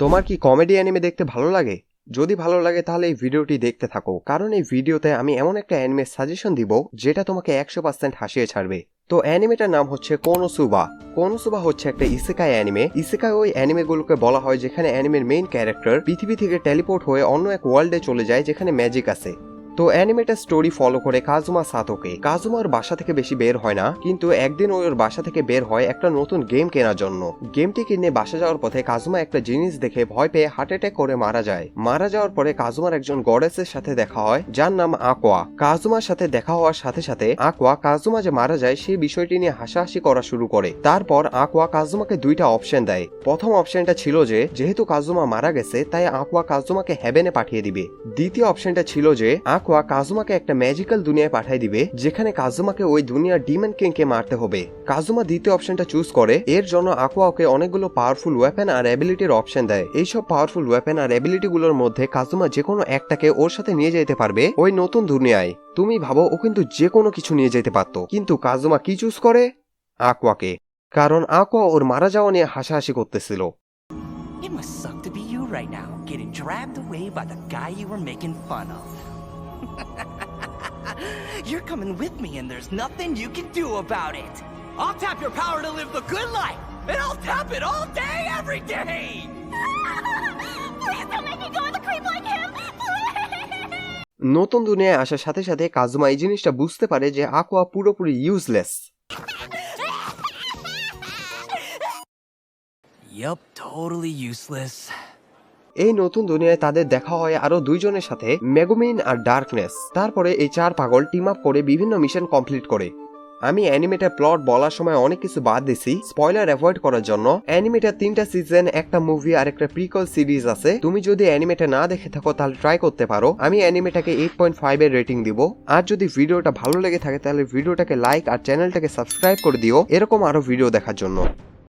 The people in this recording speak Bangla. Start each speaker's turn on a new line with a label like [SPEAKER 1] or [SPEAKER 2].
[SPEAKER 1] তোমার কি কমেডি অ্যানিমে দেখতে ভালো লাগে? যদি ভালো লাগে তাহলে এই ভিডিওটি দেখতে থাকো, কারণ এই ভিডিওতে আমি এমন একটা অ্যানিমে সাজেশন দিব যেটা তোমাকে একশো পার্সেন্ট হাসিয়ে ছাড়বে। তো অ্যানিমেটার নাম হচ্ছে কোনোসুবা। কোনোসুবা হচ্ছে একটা ইসেকাই অ্যানিমে। ইসেকাই ওই অ্যানিমেগুলোকে বলা হয় যেখানে অ্যানিমের মেইন ক্যারেক্টার পৃথিবী থেকে টেলিপোর্ট হয়ে অন্য এক ওয়ার্ল্ডে চলে যায় যেখানে ম্যাজিক আছে। তো অ্যানিমেটার স্টোরি ফলো করে কাজুমা সাতোকে। কাজুমা ওর বাসা থেকে বেশি বের হয় না, কিন্তু একদিন ওর বাসা থেকে বের হয় একটা নতুন গেম কেনার জন্য। গেমটি কিনে বাসা যাওয়ার পথে কাজুমা একটা জিনিস দেখে ভয় পেয়ে হার্ট অ্যাটাক করে মারা যায়। মারা যাওয়ার পরে কাজুমার একজন গডেসের সাথে দেখা হয়, যার নাম আকোয়া। কাজুমার সাথে দেখা হওয়ার সাথে সাথে আকোয়া কাজুমা যে মারা যায় সেই বিষয়টি নিয়ে হাসাহাসি করা শুরু করে। তারপর আকোয়া কাজুমাকে দুইটা অপশন দেয়। প্রথম অপশনটা ছিল যে, যেহেতু কাজুমা মারা গেছে, তাই আকোয়া কাজুমাকে হেভেনে পাঠিয়ে দিবে। দ্বিতীয় অপশনটা ছিল যে, আকোয়া কাজুমাকে একটা ম্যাজিক্যাল দুনিয়ায় পাঠিয়ে দিবে যেখানে কাজুমাকে ওই দুনিয়ার ডিমন কিংকে মারতে হবে। কাজুমা দ্বিতীয় অপশনটা চুজ করে এর জন্য আকোয়া ওকে অনেকগুলো পাওয়ারফুল ওয়েপেন আর অ্যাবিলিটির অপশন দেয়। এইসব পাওয়ারফুল ওয়েপেন আর অ্যাবিলিটি গুলোর মধ্যে কাজুমা যে কোনো একটাকে ওর সাথে নিয়ে যেতে পারবে ওই নতুন দুনিয়ায়। তুমি ভাবো ও কিন্তু যে কোনো কিছু নিয়ে যেতে পারতো কিন্তু কাজুমা কি চুজ করে? আকোয়াকে কারণ আকোয়া ওর মারা যাওয়া নিয়ে হাসাহাসি করতেছিল।
[SPEAKER 2] Right now, getting dragged away by the guy you were making fun of. You're coming with me, and there's nothing you can do about it. I'll tap your power to live the good life, and I'll tap it all day, every day.
[SPEAKER 3] Please don't make me go with a creep like him! Please!
[SPEAKER 1] নতুন দুনিয়ায় আসার সাথে সাথে কাজুমা এই জিনিসটা বুঝতে পারে যে আকোয়া পুরোপুরি ইউজলেস
[SPEAKER 2] Yup, totally useless.
[SPEAKER 1] এই নতুন দুনিয়ায় তাদের দেখা হয় আরও দুইজনের সাথে, মেগুমিন আর ডার্কনেস। তারপরে এই চার পাগল টিম আপ করে বিভিন্ন মিশন কমপ্লিট করে। আমি অ্যানিমেটার প্লট বলার সময় অনেক কিছু বাদ দিছি। স্পয়লার অ্যাভয়েড করার জন্য, অ্যানিমেটার তিনটা সিজন একটা মুভি আর একটা প্রিকল সিরিজ আছে। তুমি যদি অ্যানিমেটা না দেখে থাকো তাহলে ট্রাই করতে পারো। আমি অ্যানিমেটাকে এইট পয়েন্ট ফাইভ এর রেটিং দিব। আর যদি ভিডিওটা ভালো লেগে থাকে তাহলে ভিডিওটাকে লাইক আর চ্যানেলটাকে সাবস্ক্রাইব করে দিও। এরকম আরও ভিডিও দেখার জন্য।